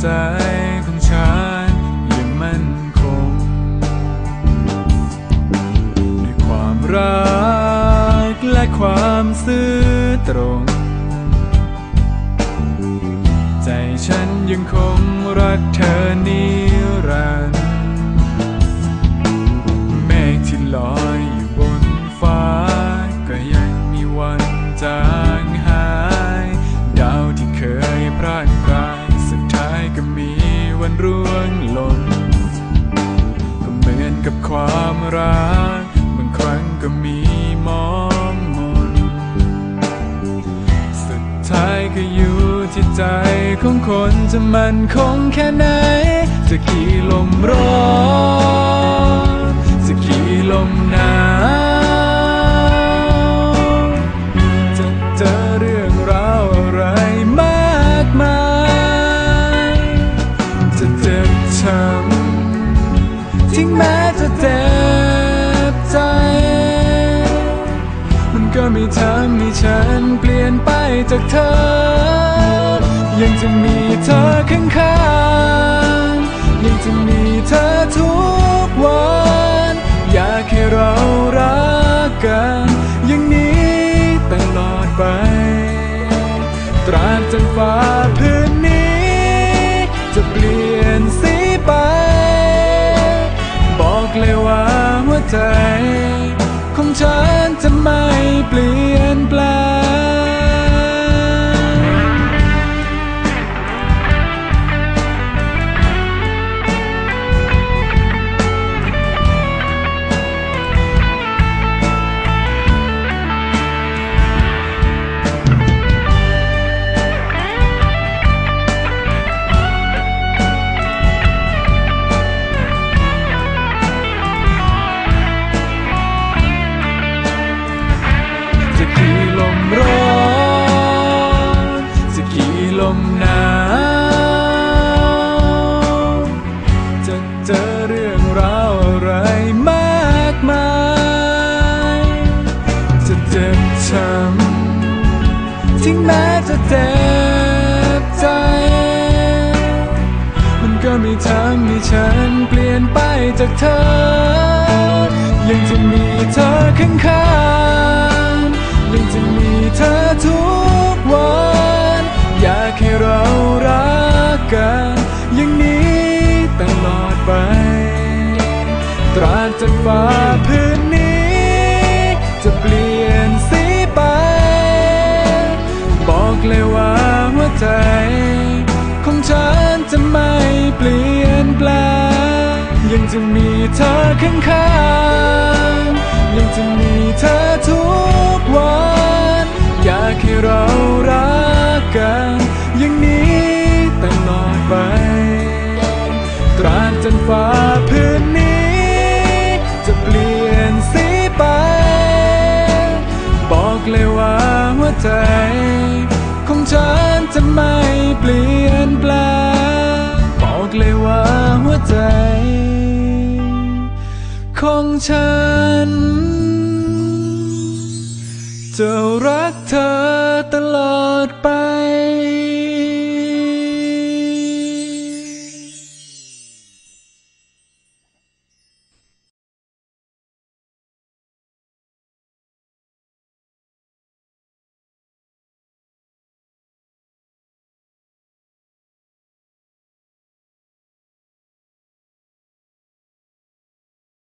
ใจของฉันยังมั่นคงด้วยความรักและความซื่อตรง ใจฉันยังคงรักเธอนิรันดร์แมฆที่ลอย รักบางครั้งก็มีมองมน สุดท้ายก็อยู่ที่ใจของคนจะมันคงแค่ไหน จะกี่ลมร้อน ม่ทำให้ฉันเปลี่ยนไปจากเธอ ยังจะมีเธอข้างๆยังจะมีเธอทุกวัน อยากให้เรารักกัน อย่างนี้ตลอดไป ตราบจนฟ้าพื้นนี้จะเปลี่ยน จ็บช้ำถึงแม้จะเจ็บใจ มันก็ไม่ทำให้ฉันเปลี่ยนไปจากเธอ ยังจะมีเธอข้างๆยังจะมีเธอทุกวัน อยากให้เรารักกันอย่างนี้ตลอดไป ตราบจนฟ้าพื้น ใจ ของฉันจะไม่เปลี่ยนแปลงยังจะมีเธอข้างๆยังจะมีเธอทุกวัน อยากให้เรารักกัน อย่างนี้ตลอดไป ตราบจนฟ้าพื้นนี้ จะเปลี่ยนสีไป บอกเลยว่าหัวใจ ของฉัน จะไม่เปลี่ยนแปลงบอกเลยว่าหัวใจ ของฉัน จะรักเธอตลอดไป